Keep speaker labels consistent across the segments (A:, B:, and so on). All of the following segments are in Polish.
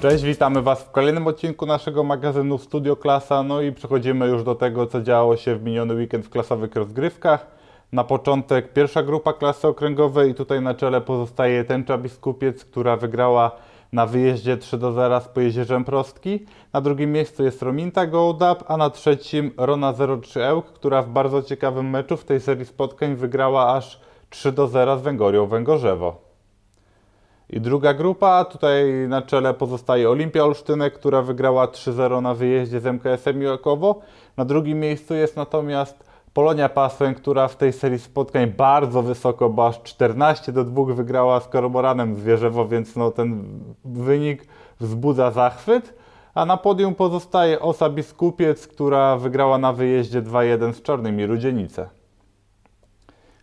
A: Cześć, witamy Was w kolejnym odcinku naszego magazynu Studio Klasa. No i przechodzimy już do tego, co działo się w miniony weekend w klasowych rozgrywkach. Na początek pierwsza grupa klasy okręgowej i tutaj na czele pozostaje Tęcza Biskupiec, która wygrała na wyjeździe 3 do 0 z Pojezierzem Prostki. Na drugim miejscu jest Rominta Goldap, a na trzecim Rona 03 Ełk, która w bardzo ciekawym meczu w tej serii spotkań wygrała aż 3 do 0 z Węgorią Węgorzewo. I druga grupa, tutaj na czele pozostaje Olimpia Olsztynek, która wygrała 3-0 na wyjeździe z MKS-em Miłakowo. Na drugim miejscu jest natomiast Polonia Pasłem, która w tej serii spotkań bardzo wysoko, bo aż 14 do 2 wygrała z Kormoranem Zwierzewo, więc no ten wynik wzbudza zachwyt. A na podium pozostaje Osa Biskupiec, która wygrała na wyjeździe 2-1 z Czarnymi Rudzienice.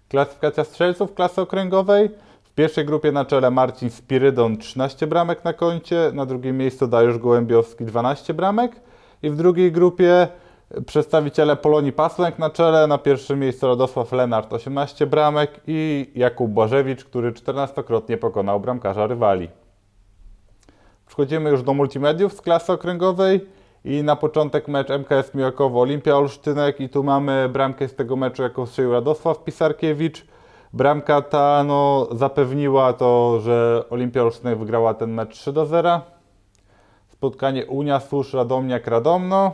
A: Klasyfikacja strzelców klasy okręgowej. Pierwszej grupie na czele Marcin Spirydon 13 bramek na koncie, na drugim miejscu Dariusz Gołębiowski 12 bramek i w drugiej grupie przedstawiciele Polonii Pasłęk na czele, na pierwszym miejscu Radosław Lenart 18 bramek i Jakub Błażewicz, który 14-krotnie pokonał bramkarza rywali. Przechodzimy już do multimediów z klasy okręgowej i na początek mecz MKS Miłakowo Olimpia Olsztynek i tu mamy bramkę z tego meczu, jaką strzelił Radosław Pisarkiewicz. Bramka ta no, zapewniła to, że Olimpia Olsztynek wygrała ten mecz 3 do 0. Spotkanie Unia Susz Radomniak Radomno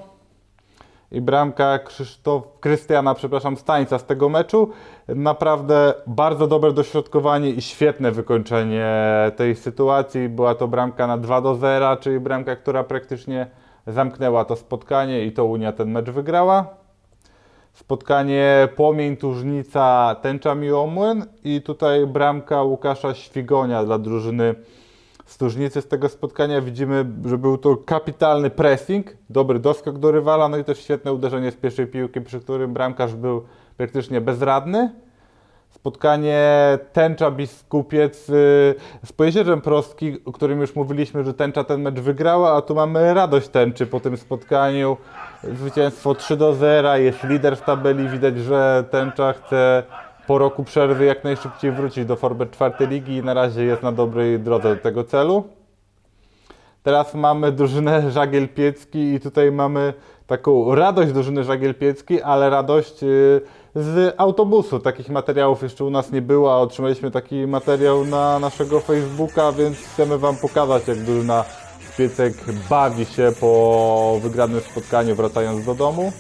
A: i bramka Krzysztof, Krystiana, przepraszam, Stańca z tego meczu. Naprawdę bardzo dobre dośrodkowanie i świetne wykończenie tej sytuacji. Była to bramka na 2 do 0, czyli bramka, która praktycznie zamknęła to spotkanie i to Unia ten mecz wygrała. Spotkanie Płomień Tużnica Tęcza Miłomłyn i tutaj bramka Łukasza Świgonia dla drużyny z Tużnicy. Z tego spotkania widzimy, że był to kapitalny pressing, dobry doskok do rywala, no i też świetne uderzenie z pierwszej piłki, przy którym bramkarz był praktycznie bezradny. Spotkanie Tęcza Biskupiec y, z Pojezierzem Prostki, o którym już mówiliśmy, że Tęcza ten mecz wygrała, a tu mamy radość Tęczy po tym spotkaniu. Zwycięstwo 3 do 0, jest lider w tabeli, widać, że Tęcza chce po roku przerwy jak najszybciej wrócić do formy czwartej ligi i na razie jest na dobrej drodze do tego celu. Teraz mamy drużynę Żagiel Piecki i tutaj mamy taką radość drużyny Żagiel Piecki, ale radość y, z autobusu. Takich materiałów jeszcze u nas nie było, a otrzymaliśmy taki materiał na naszego Facebooka, więc chcemy Wam pokazać, jak drużyna z Piecek bawi się po wygranym spotkaniu, wracając do domu.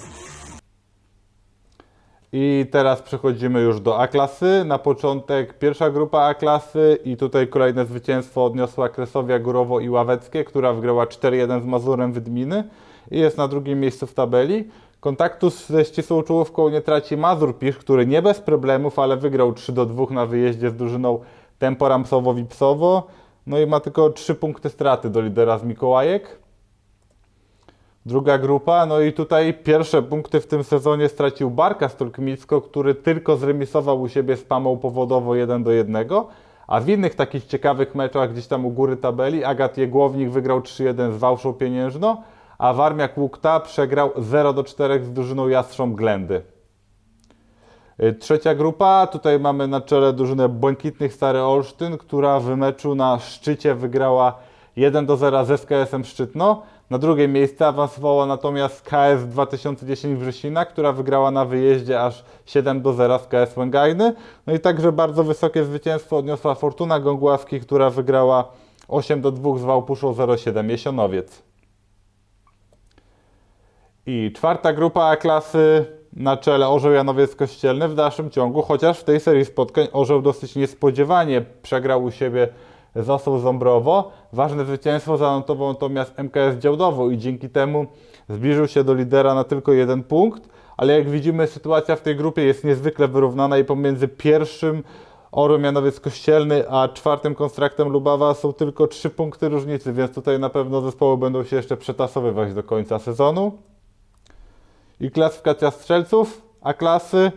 A: I teraz przechodzimy już do A-klasy. Na początek pierwsza grupa A-klasy i tutaj kolejne zwycięstwo odniosła Kresowia Górowo i Ławeckie, która wygrała 4-1 z Mazurem Wydminy i jest na drugim miejscu w tabeli. Kontaktu ze ścisłą czołówką nie traci Mazur Pisz, który nie bez problemów, ale wygrał 3-2 na wyjeździe z drużyną Tempo Ramsowo-Wipsowo. No i ma tylko 3 punkty straty do lidera z Mikołajek. Druga grupa, no i tutaj pierwsze punkty w tym sezonie stracił Barka Stolkmicko, który tylko zremisował u siebie z Pamą powodowo 1 do 1, a w innych takich ciekawych meczach gdzieś tam u góry tabeli Agat Jegłownik wygrał 3-1 z Wałszą Pieniężno, a Warmiak Łukta przegrał 0 do 4 z drużyną Jastrząb Glendy. Y, Trzecia grupa, tutaj mamy na czele drużynę Błękitnych Stary Olsztyn, która w meczu na szczycie wygrała 1 do 0 z SKS-em Szczytno. Na drugie miejsce awansowała natomiast KS 2010 Wrzesina, która wygrała na wyjeździe aż 7 do 0 z KS Łęgajny. No i także bardzo wysokie zwycięstwo odniosła Fortuna Gągławski, która wygrała 8 do 2 z Wałpuszą 07 Jesionowiec. I czwarta grupa klasy na czele Orzeł Janowiec Kościelny w dalszym ciągu, chociaż w tej serii spotkań Orzeł dosyć niespodziewanie przegrał u siebie z Osą Ząbrowo. Ważne zwycięstwo zanotował natomiast MKS Działdowo i dzięki temu zbliżył się do lidera na tylko jeden punkt, ale jak widzimy sytuacja w tej grupie jest niezwykle wyrównana i pomiędzy pierwszym Orłem Janowiec Kościelny, a czwartym konstraktem Lubawa są tylko trzy punkty różnicy, więc tutaj na pewno zespoły będą się jeszcze przetasowywać do końca sezonu. I klasyfikacja strzelców A klasy.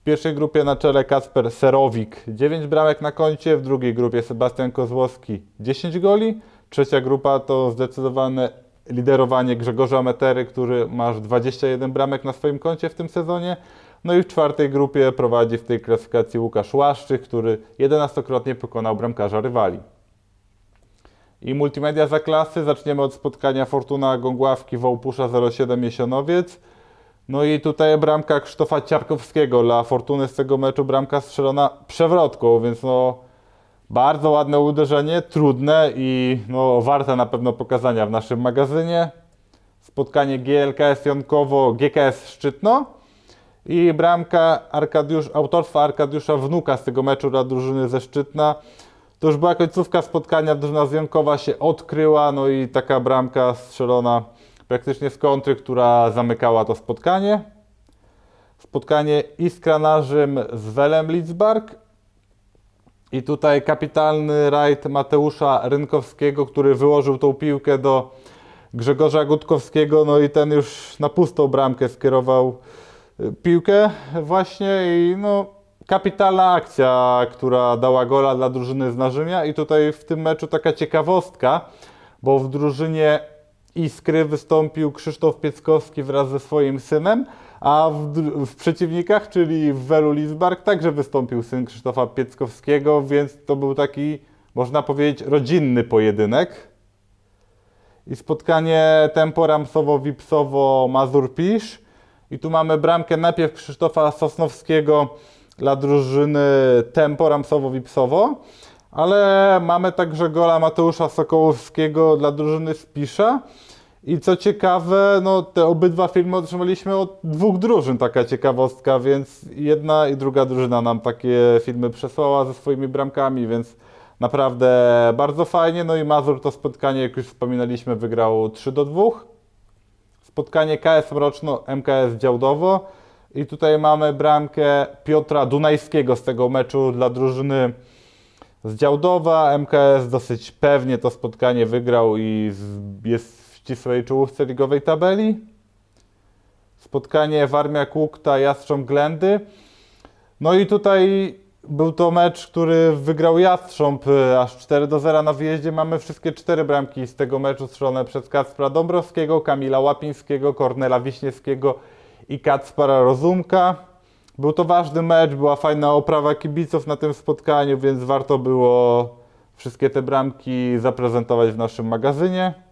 A: W pierwszej grupie na czele Kasper Serowik 9 bramek na koncie, w drugiej grupie Sebastian Kozłowski 10 goli. Trzecia grupa to zdecydowane liderowanie Grzegorza Metery, który ma aż 21 bramek na swoim koncie w tym sezonie. No i w czwartej grupie prowadzi w tej klasyfikacji Łukasz Łaszczyk, który 11-krotnie pokonał bramkarza rywali. I multimedia za klasy. Zaczniemy od spotkania Fortuna Gągławki Wołpusza 07 Jesionowiec. No i tutaj bramka Krzysztofa Ciarkowskiego dla Fortuny z tego meczu, bramka strzelona przewrotką, więc no bardzo ładne uderzenie, trudne i no warte na pewno pokazania w naszym magazynie. Spotkanie GLKS Jonkowo, GKS Szczytno i bramka Arkadiusz, autorstwa Arkadiusza Wnuka z tego meczu dla drużyny ze Szczytna. To już była końcówka spotkania, drużyna z Jankowa się odkryła, no i taka bramka strzelona praktycznie z kontry, która zamykała to spotkanie. Spotkanie Iskra Narzym z Welem Lidzbark. I tutaj kapitalny rajd Mateusza Rynkowskiego, który wyłożył tą piłkę do Grzegorza Gutkowskiego, no i ten już na pustą bramkę skierował y, piłkę właśnie i no kapitalna akcja, która dała gola dla drużyny z Narzymia i tutaj w tym meczu taka ciekawostka, bo w drużynie Iskry wystąpił Krzysztof Pieckowski wraz ze swoim synem, a w, w przeciwnikach, czyli w Welu Lidzbark, także wystąpił syn Krzysztofa Pieckowskiego, więc to był taki, można powiedzieć, rodzinny pojedynek. I spotkanie Tempo Ramsowo-Wipsowo-Mazur-Pisz. I tu mamy bramkę najpierw Krzysztofa Sosnowskiego dla drużyny Tempo Ramsowo-Wipsowo, ale mamy także gola Mateusza Sokołowskiego dla drużyny Spisza. I co ciekawe, no te obydwa filmy otrzymaliśmy od dwóch drużyn, taka ciekawostka, więc jedna i druga drużyna nam takie filmy przesłała ze swoimi bramkami, więc naprawdę bardzo fajnie. No i Mazur to spotkanie, jak już wspominaliśmy, wygrał 3 do 2. Spotkanie KS Mroczno, MKS Działdowo. I tutaj mamy bramkę Piotra Dunajskiego z tego meczu dla drużyny z Działdowa. MKS dosyć pewnie to spotkanie wygrał i jest ścisłej czołówce ligowej tabeli. Spotkanie Warmia Kłukta, Jastrząb Glendy. No i tutaj był to mecz, który wygrał Jastrząb y, aż 4 do 0 na wyjeździe. Mamy wszystkie cztery bramki z tego meczu strzelone przez Kacpra Dąbrowskiego, Kamila Łapińskiego, Kornela Wiśniewskiego i Kacpara Rozumka. Był to ważny mecz, była fajna oprawa kibiców na tym spotkaniu, więc warto było wszystkie te bramki zaprezentować w naszym magazynie.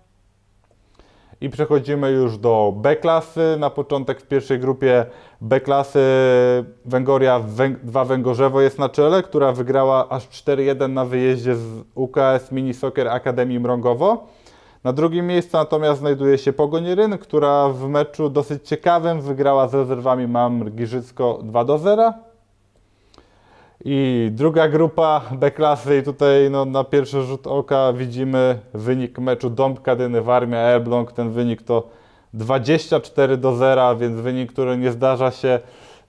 A: I przechodzimy już do B-klasy. Na początek w pierwszej grupie B-klasy Węgoria Węg 2 Węgorzewo jest na czele, która wygrała aż 4-1 na wyjeździe z UKS Mini Soccer Akademii Mrągowo. Na drugim miejscu natomiast znajduje się Pogoń Ryn, która w meczu dosyć ciekawym wygrała z rezerwami Mamr Giżycko 2 do 0. I druga grupa B-klasy i tutaj no, na pierwszy rzut oka widzimy wynik meczu Dąb Kadyny Warmia Elbląg. Ten wynik to 24 do 0, więc wynik, który nie zdarza się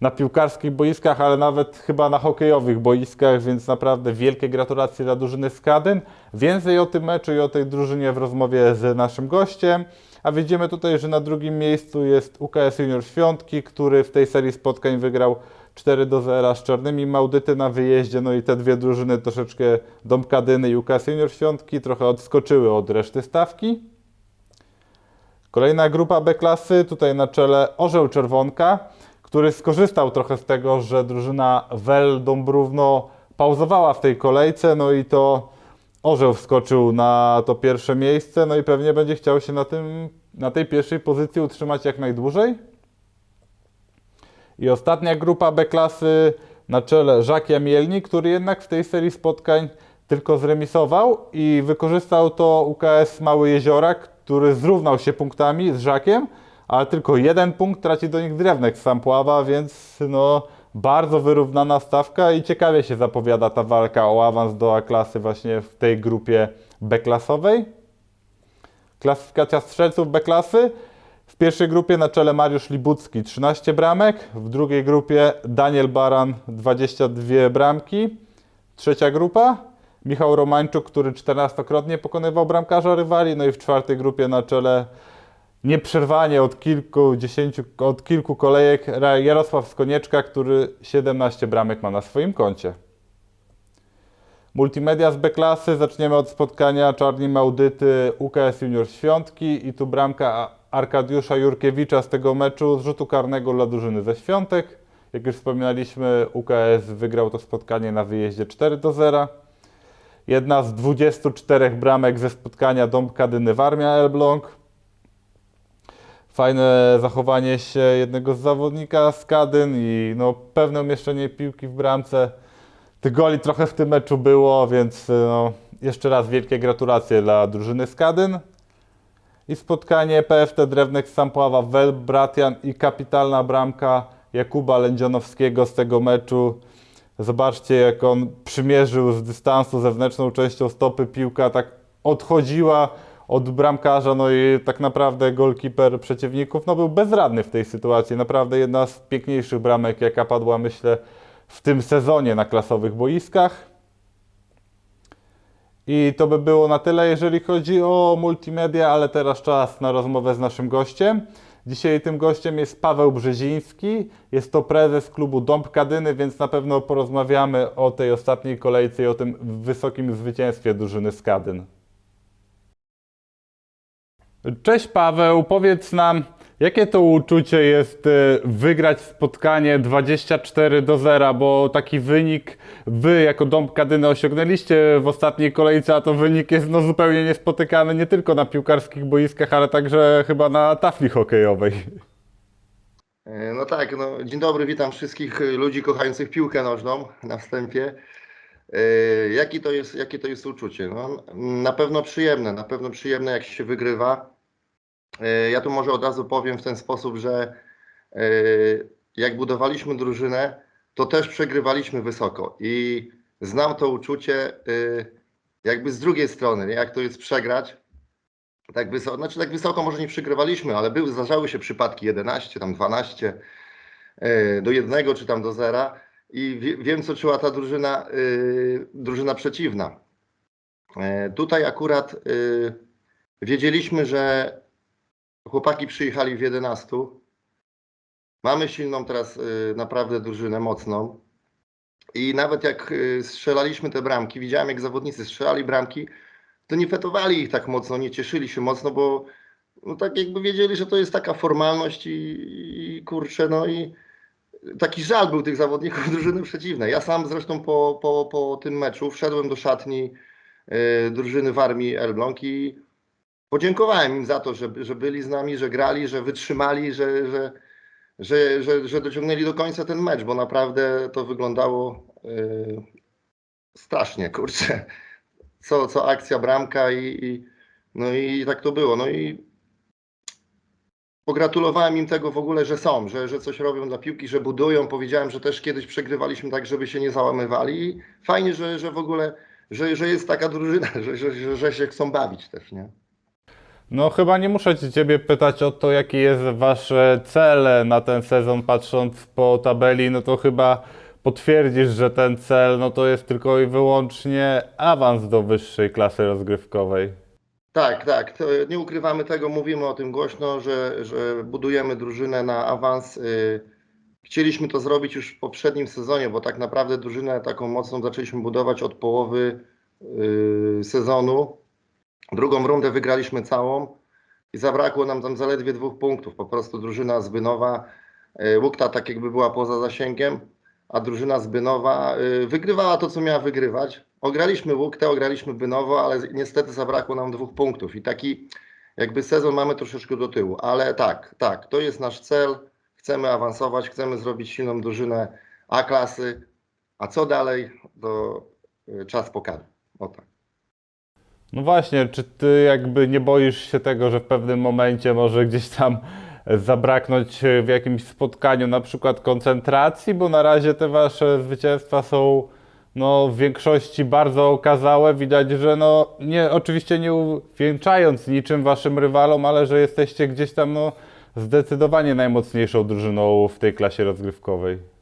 A: na piłkarskich boiskach, ale nawet chyba na hokejowych boiskach, więc naprawdę wielkie gratulacje dla drużyny z Kadyn. Więcej o tym meczu i o tej drużynie w rozmowie z naszym gościem. A widzimy tutaj, że na drugim miejscu jest UKS Junior Świątki, który w tej serii spotkań wygrał 4 do 0 z Czarnymi Maudyty na wyjeździe. No i te dwie drużyny troszeczkę Dom Kadyny i UKS Junior Świątki trochę odskoczyły od reszty stawki. Kolejna grupa B klasy, tutaj na czele Orzeł Czerwonka, który skorzystał trochę z tego, że drużyna Wel Dąbrówno pauzowała w tej kolejce, no i to Orzeł wskoczył na to pierwsze miejsce, no i pewnie będzie chciał się na, tym, na tej pierwszej pozycji utrzymać jak najdłużej. I ostatnia grupa B klasy na czele Żakia Mielni, który jednak w tej serii spotkań tylko zremisował i wykorzystał to UKS Mały Jeziorak, który zrównał się punktami z Żakiem, ale tylko jeden punkt traci do nich Drewnek z Sampława, więc no bardzo wyrównana stawka i ciekawie się zapowiada ta walka o awans do A klasy właśnie w tej grupie B klasowej. Klasyfikacja strzelców B klasy. W pierwszej grupie na czele Mariusz Libucki 13 bramek, w drugiej grupie Daniel Baran 22 bramki. Trzecia grupa Michał Romańczuk, który 14-krotnie pokonywał bramkarza rywali, no i w czwartej grupie na czele nieprzerwanie od kilku, dziesięciu, od kilku kolejek Jarosław Skonieczka, który 17 bramek ma na swoim koncie. Multimedia z B-klasy. Zaczniemy od spotkania Czarni Maudyty UKS Junior Świątki i tu bramka Arkadiusza Jurkiewicza z tego meczu z rzutu karnego dla drużyny ze Świątek. Jak już wspominaliśmy, UKS wygrał to spotkanie na wyjeździe 4 do 0. jedna z 24 bramek ze spotkania Dąbka-Dyny Warmia Elbląg. Fajne zachowanie się jednego z zawodnika z Kadyn i no, pewne umieszczenie piłki w bramce. Tych goli trochę w tym meczu było, więc no, jeszcze raz wielkie gratulacje dla drużyny z Kadyn. I spotkanie PFT Drewnek Sampława Wel Bratian i kapitalna bramka Jakuba Lędzionowskiego z tego meczu. Zobaczcie, jak on przymierzył z dystansu zewnętrzną częścią stopy. Piłka tak odchodziła od bramkarza, no i tak naprawdę golkiper przeciwników no, był bezradny w tej sytuacji. Naprawdę jedna z piękniejszych bramek, jaka padła, myślę, w tym sezonie na klasowych boiskach. I to by było na tyle, jeżeli chodzi o multimedia, ale teraz czas na rozmowę z naszym gościem. Dzisiaj tym gościem jest Paweł Brzeziński, jest to prezes klubu Dąb Kadyny, więc na pewno porozmawiamy o tej ostatniej kolejce i o tym wysokim zwycięstwie drużyny z Kadyn. Cześć Paweł, powiedz nam, jakie to uczucie jest y, wygrać spotkanie 24 do 0, bo taki wynik wy jako Dąb Kadyny osiągnęliście w ostatniej kolejce, a to wynik jest no, zupełnie niespotykany nie tylko na piłkarskich boiskach, ale także chyba na tafli hokejowej.
B: E, No tak, no, dzień dobry, witam wszystkich ludzi kochających piłkę nożną na wstępie. E, Jaki to jest, jakie to jest uczucie? No, na pewno przyjemne, na pewno przyjemne jak się wygrywa. E, Ja tu może od razu powiem w ten sposób, że e, jak budowaliśmy drużynę, to też przegrywaliśmy wysoko i znam to uczucie e, jakby z drugiej strony, jak to jest przegrać tak wysoko, znaczy tak wysoko może nie przegrywaliśmy, ale były, zdarzały się przypadki 11, tam 12 e, do 1 czy tam do 0 i wie, wiem co czuła ta drużyna, drużyna przeciwna. Tutaj akurat wiedzieliśmy, że chłopaki przyjechali w 11. Mamy silną teraz y, naprawdę drużynę mocną. I nawet jak y, strzelaliśmy te bramki, widziałem jak zawodnicy strzelali bramki, to nie fetowali ich tak mocno, nie cieszyli się mocno, bo no tak jakby wiedzieli, że to jest taka formalność i, i kurczę, no i taki żal był tych zawodników drużyny przeciwnej. Ja sam zresztą po, po, po tym meczu wszedłem do szatni y, drużyny w armii Elbląg i podziękowałem im za to, że, że byli z nami, że grali, że wytrzymali, że, że, że, że, że dociągnęli do końca ten mecz, bo naprawdę to wyglądało y, strasznie, kurczę co, co akcja, bramka i, i no i tak to było. No i pogratulowałem im tego w ogóle, że są, że, że coś robią dla piłki, że budują. Powiedziałem, że też kiedyś przegrywaliśmy tak, żeby się nie załamywali i fajnie, że, że w ogóle, że, że jest taka drużyna, że, że, że się chcą bawić też, nie?
A: No chyba nie muszę Ciebie pytać o to, jaki jest Wasz e, cel na ten sezon, patrząc po tabeli, no to chyba potwierdzisz, że ten cel no to jest tylko i wyłącznie awans do wyższej klasy rozgrywkowej.
B: Tak, tak. Nie ukrywamy tego, mówimy o tym głośno, że, że budujemy drużynę na awans. Y, Chcieliśmy to zrobić już w poprzednim sezonie, bo tak naprawdę drużynę taką mocną zaczęliśmy budować od połowy y, sezonu. Drugą rundę wygraliśmy całą i zabrakło nam tam zaledwie dwóch punktów. Po prostu drużyna z Bynowa, y, Łukta tak jakby była poza zasięgiem, a drużyna z Bynowa y, wygrywała to, co miała wygrywać. Ograliśmy Łuktę, ograliśmy Bynowo, ale niestety zabrakło nam dwóch punktów i taki jakby sezon mamy troszeczkę do tyłu, ale tak, tak, to jest nasz cel. Chcemy awansować, chcemy zrobić silną drużynę A-klasy, a co dalej, to y, czas pokaże. O tak.
A: No właśnie, czy Ty jakby nie boisz się tego, że w pewnym momencie może gdzieś tam zabraknąć w jakimś spotkaniu na przykład koncentracji, bo na razie te Wasze zwycięstwa są no, w większości bardzo okazałe. Widać, że no, nie, oczywiście nie uwieńczając niczym Waszym rywalom, ale że jesteście gdzieś tam no, zdecydowanie najmocniejszą drużyną w tej klasie rozgrywkowej.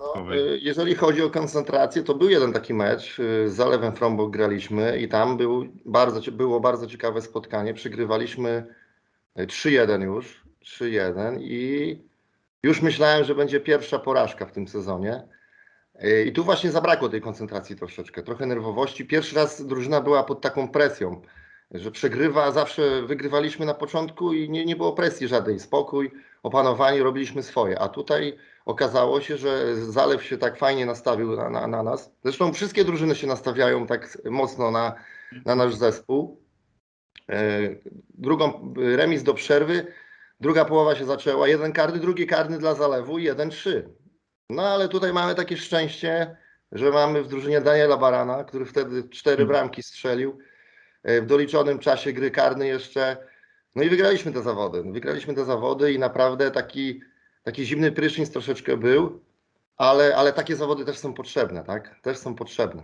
B: No, y, jeżeli chodzi o koncentrację, to był jeden taki mecz y, z Zalewem Frąbok graliśmy i tam był bardzo, było bardzo ciekawe spotkanie. Przegrywaliśmy y, 3-1 już, 3-1 i już myślałem, że będzie pierwsza porażka w tym sezonie. Y, I tu właśnie zabrakło tej koncentracji troszeczkę, trochę nerwowości. Pierwszy raz drużyna była pod taką presją, że przegrywa, zawsze wygrywaliśmy na początku i nie, nie było presji żadnej, spokój. Opanowani, robiliśmy swoje. A tutaj okazało się, że Zalew się tak fajnie nastawił na, na, na nas. Zresztą wszystkie drużyny się nastawiają tak mocno na, na nasz zespół. E, Drugą remis do przerwy, druga połowa się zaczęła, jeden karny, drugi karny dla Zalewu i jeden trzy. No ale tutaj mamy takie szczęście, że mamy w drużynie Daniela Barana, który wtedy cztery bramki strzelił e, w doliczonym czasie gry karny jeszcze. No i wygraliśmy te zawody. Wygraliśmy te zawody i naprawdę taki, taki zimny prysznic troszeczkę był, ale, ale takie zawody też są potrzebne, tak? Też są potrzebne.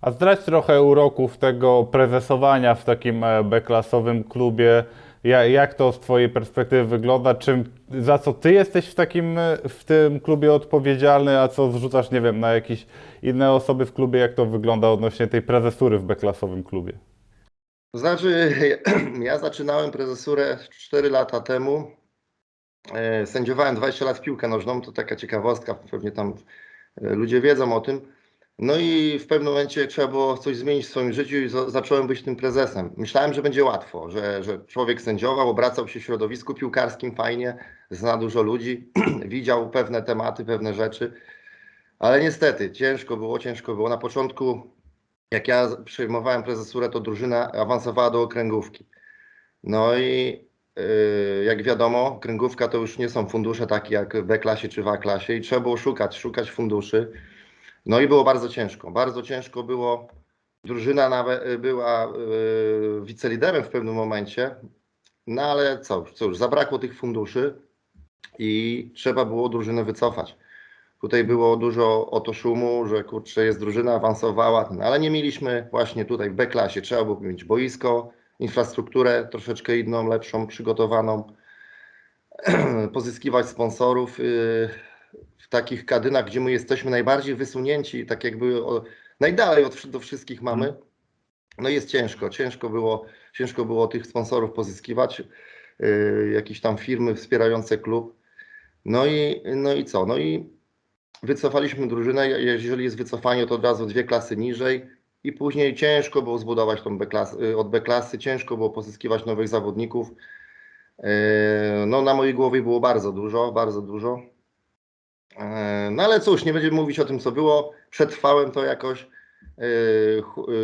A: A zdradź trochę uroków tego prezesowania w takim e, B-klasowym klubie. Ja, jak to z Twojej perspektywy wygląda? Czym, za co Ty jesteś w takim e, w tym klubie odpowiedzialny, a co zrzucasz, nie wiem, na jakieś inne osoby w klubie? Jak to wygląda odnośnie tej prezesury w B-klasowym klubie?
B: To znaczy, ja zaczynałem prezesurę 4 lata temu. E, Sędziowałem 20 lat piłkę nożną, to taka ciekawostka, pewnie tam e, ludzie wiedzą o tym. No i w pewnym momencie trzeba było coś zmienić w swoim życiu i za- zacząłem być tym prezesem. Myślałem, że będzie łatwo, że, że człowiek sędziował, obracał się w środowisku piłkarskim fajnie, zna dużo ludzi, widział pewne tematy, pewne rzeczy. Ale niestety, ciężko było, ciężko było. Na początku jak ja przejmowałem prezesurę, to drużyna awansowała do okręgówki. No i yy, jak wiadomo, okręgówka to już nie są fundusze takie jak w B-klasie czy w A-klasie i trzeba było szukać, szukać funduszy. No i było bardzo ciężko. Bardzo ciężko było. Drużyna nawet y, była yy, wiceliderem w pewnym momencie, no ale co, cóż, zabrakło tych funduszy i trzeba było drużynę wycofać. Tutaj było dużo o to szumu, że kurczę, jest drużyna awansowała, ale nie mieliśmy właśnie tutaj w B-klasie. Trzeba było mieć boisko, infrastrukturę troszeczkę inną, lepszą, przygotowaną, pozyskiwać sponsorów yy, w takich kadynach, gdzie my jesteśmy najbardziej wysunięci, tak jakby o, najdalej od do wszystkich mamy. No jest ciężko, ciężko było, ciężko było tych sponsorów pozyskiwać, yy, jakieś tam firmy wspierające klub. No i, no i co? No i wycofaliśmy drużynę. Jeżeli jest wycofanie, to od razu dwie klasy niżej. I później ciężko było zbudować tą B klasy, y, od B klasy, ciężko było pozyskiwać nowych zawodników. Yy, No na mojej głowie było bardzo dużo, bardzo dużo. Yy, No ale cóż, nie będziemy mówić o tym, co było. Przetrwałem to jakoś.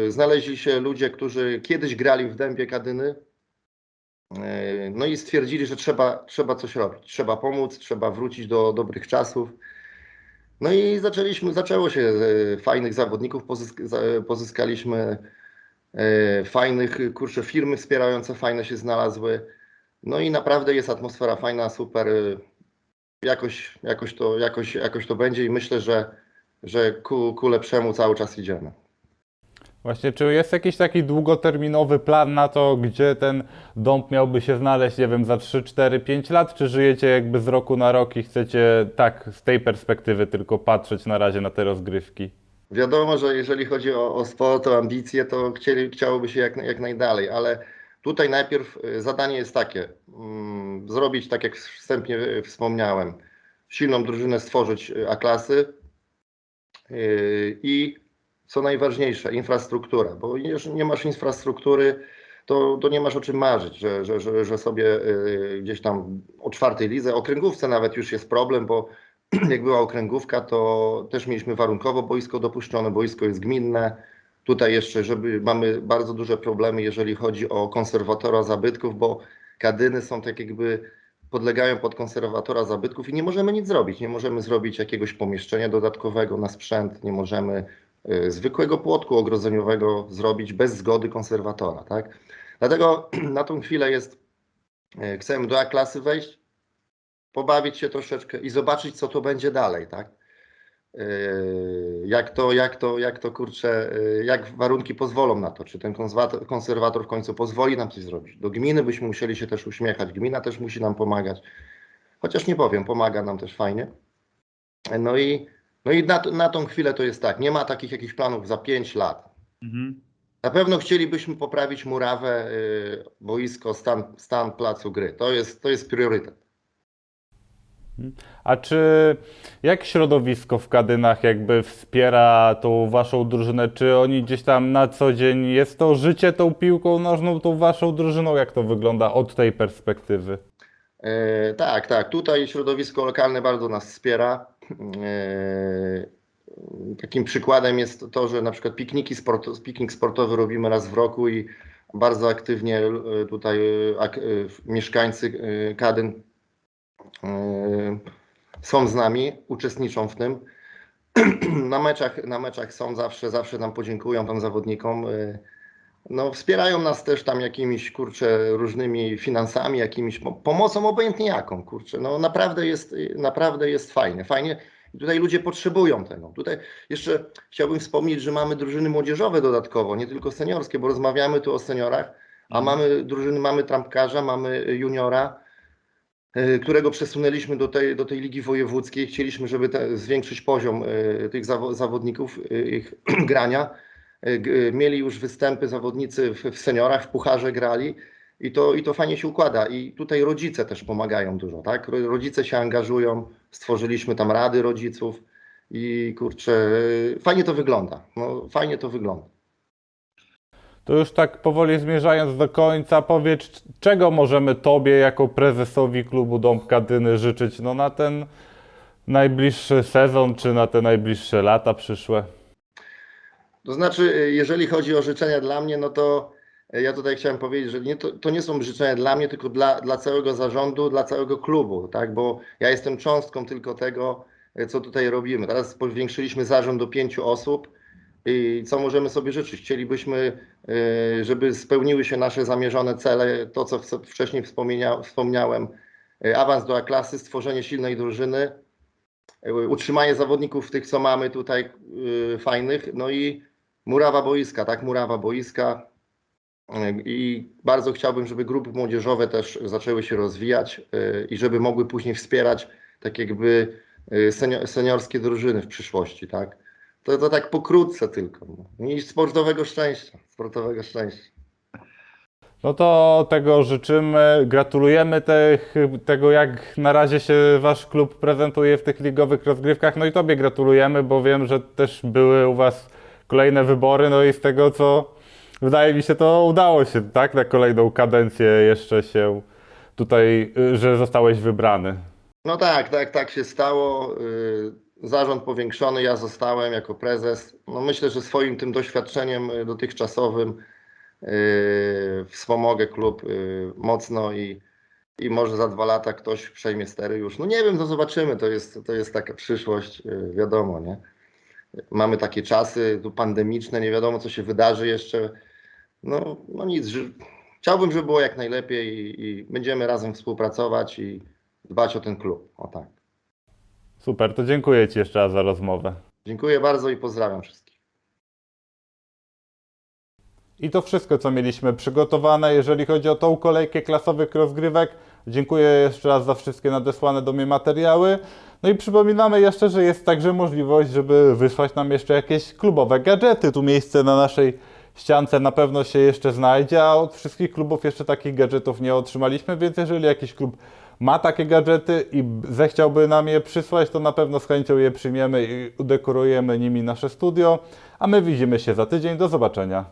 B: Znaleźli się ludzie, którzy kiedyś grali w dębie Kadyny. No i stwierdzili, że trzeba, trzeba coś robić. Trzeba pomóc, trzeba wrócić do dobrych czasów. No i zaczęliśmy, zaczęło się e, fajnych zawodników, pozysk, pozyskaliśmy e, fajnych, kurczę, firmy wspierające fajne się znalazły. No i naprawdę jest atmosfera fajna, super. e, Jakoś, jakoś, to, jakoś, jakoś to będzie i myślę, że, że ku, ku lepszemu cały czas idziemy.
A: Właśnie, czy jest jakiś taki długoterminowy plan na to, gdzie ten dąb miałby się znaleźć, nie wiem, za 3, 4, 5 lat, czy żyjecie jakby z roku na rok i chcecie tak z tej perspektywy tylko patrzeć na razie na te rozgrywki?
B: Wiadomo, że jeżeli chodzi o, o sport, o ambicje, to chcieli, chciałoby się jak, jak najdalej, ale tutaj najpierw y, zadanie jest takie, mm, zrobić tak jak wstępnie y, wspomniałem, silną drużynę stworzyć y, A-klasy i co najważniejsze, infrastruktura, bo jeżeli nie masz infrastruktury, to, to nie masz o czym marzyć, że, że, że, że sobie y, gdzieś tam o czwartej lidze, okręgówce nawet już jest problem, bo jak była okręgówka, to też mieliśmy warunkowo boisko dopuszczone, boisko jest gminne. Tutaj jeszcze, żeby mamy bardzo duże problemy, jeżeli chodzi o konserwatora zabytków, bo kadyny są tak jakby podlegają pod konserwatora zabytków i nie możemy nic zrobić. Nie możemy zrobić jakiegoś pomieszczenia dodatkowego na sprzęt, nie możemy zwykłego płotku ogrodzeniowego zrobić bez zgody konserwatora, tak? Dlatego na tą chwilę jest, y, chcemy do A-klasy wejść, pobawić się troszeczkę i zobaczyć, co to będzie dalej, tak? Yy, Jak to, jak to, jak to kurczę, jak warunki pozwolą na to, czy ten konserwator w końcu pozwoli nam coś zrobić. Do gminy byśmy musieli się też uśmiechać, gmina też musi nam pomagać. Chociaż nie powiem, pomaga nam też fajnie. No i, no i na, na tą chwilę to jest tak, nie ma takich jakichś planów za 5 lat. Na pewno chcielibyśmy poprawić murawę, yy, boisko, stan, stan placu gry. To jest, to jest priorytet.
A: A czy jak środowisko w Kadynach jakby wspiera tą waszą drużynę? Czy oni gdzieś tam na co dzień jest to życie tą piłką nożną, tą waszą drużyną? Jak to wygląda od tej perspektywy?
B: E, tak, tak. Tutaj środowisko lokalne bardzo nas wspiera. E, takim przykładem jest to, że na przykład pikniki sport, piknik sportowy robimy raz w roku i bardzo aktywnie e, tutaj e, ak, mieszkańcy Kadyn są z nami, uczestniczą w tym. Na meczach, na meczach są zawsze, zawsze nam podziękują tam zawodnikom. E, no, wspierają nas też tam jakimiś, kurczę, różnymi finansami, jakimiś po- pomocą, obojętnie jaką, kurczę. No naprawdę jest, naprawdę jest fajnie, fajnie. I Tutaj ludzie potrzebują tego. Tutaj jeszcze chciałbym wspomnieć, że mamy drużyny młodzieżowe dodatkowo, nie tylko seniorskie, bo rozmawiamy tu o seniorach, a mamy drużyny, mamy trampkarza, mamy juniora, y, którego przesunęliśmy do tej, do tej ligi wojewódzkiej. Chcieliśmy, żeby te, zwiększyć poziom y, tych zawo- zawodników, y, ich grania. Y, y, Mieli już występy zawodnicy w, w seniorach, w pucharze grali i to, i to fajnie się układa. I tutaj rodzice też pomagają dużo, tak? Ro- Rodzice się angażują, stworzyliśmy tam rady rodziców i kurczę, y, fajnie to wygląda. No, fajnie to wygląda.
A: To już tak powoli zmierzając do końca, powiedz, czego możemy Tobie jako prezesowi klubu Dom Kadyny życzyć no, na ten najbliższy sezon, czy na te najbliższe lata przyszłe?
B: To znaczy, y, jeżeli chodzi o życzenia dla mnie, no to y, ja tutaj chciałem powiedzieć, że nie, to, to nie są życzenia dla mnie, tylko dla, dla całego zarządu, dla całego klubu, tak? Bo ja jestem cząstką tylko tego, y, co tutaj robimy. Teraz powiększyliśmy zarząd do pięciu osób i co możemy sobie życzyć? Chcielibyśmy, żeby spełniły się nasze zamierzone cele, to co wcześniej wspomniałem, awans do A-klasy, stworzenie silnej drużyny, utrzymanie zawodników tych, co mamy tutaj fajnych, no i murawa boiska, tak, murawa boiska. I bardzo chciałbym, żeby grupy młodzieżowe też zaczęły się rozwijać y, i żeby mogły później wspierać tak jakby y, senio- seniorskie drużyny w przyszłości, tak. To, to tak pokrótce tylko. No. I sportowego szczęścia, sportowego szczęścia.
A: No to tego życzymy, gratulujemy tych, tego, jak na razie się Wasz klub prezentuje w tych ligowych rozgrywkach. No i Tobie gratulujemy, bo wiem, że też były u Was kolejne wybory, no i z tego co wydaje mi się, to udało się, tak? Na kolejną kadencję jeszcze się tutaj, y, że zostałeś wybrany.
B: No tak, tak, tak się stało. Y, Zarząd powiększony, ja zostałem jako prezes. No myślę, że swoim tym doświadczeniem y, dotychczasowym wspomogę klub mocno i, i może za dwa lata ktoś przejmie stery już. No nie wiem, to zobaczymy, to jest, to jest taka przyszłość, wiadomo, nie? Mamy takie czasy tu pandemiczne, nie wiadomo co się wydarzy jeszcze. No, no nic, chciałbym, żeby było jak najlepiej i, i będziemy razem współpracować i dbać o ten klub. O tak.
A: Super, to dziękuję Ci jeszcze raz za rozmowę.
B: Dziękuję bardzo i pozdrawiam wszystkich.
A: I to wszystko, co mieliśmy przygotowane, jeżeli chodzi o tą kolejkę klasowych rozgrywek. Dziękuję jeszcze raz za wszystkie nadesłane do mnie materiały. No i przypominamy jeszcze, że jest także możliwość, żeby wysłać nam jeszcze jakieś klubowe gadżety. Tu miejsce na naszej ściance na pewno się jeszcze znajdzie, a od wszystkich klubów jeszcze takich gadżetów nie otrzymaliśmy, więc jeżeli jakiś klub ma takie gadżety i zechciałby nam je przysłać, to na pewno z chęcią je przyjmiemy i udekorujemy nimi nasze studio. A my widzimy się za tydzień. Do zobaczenia.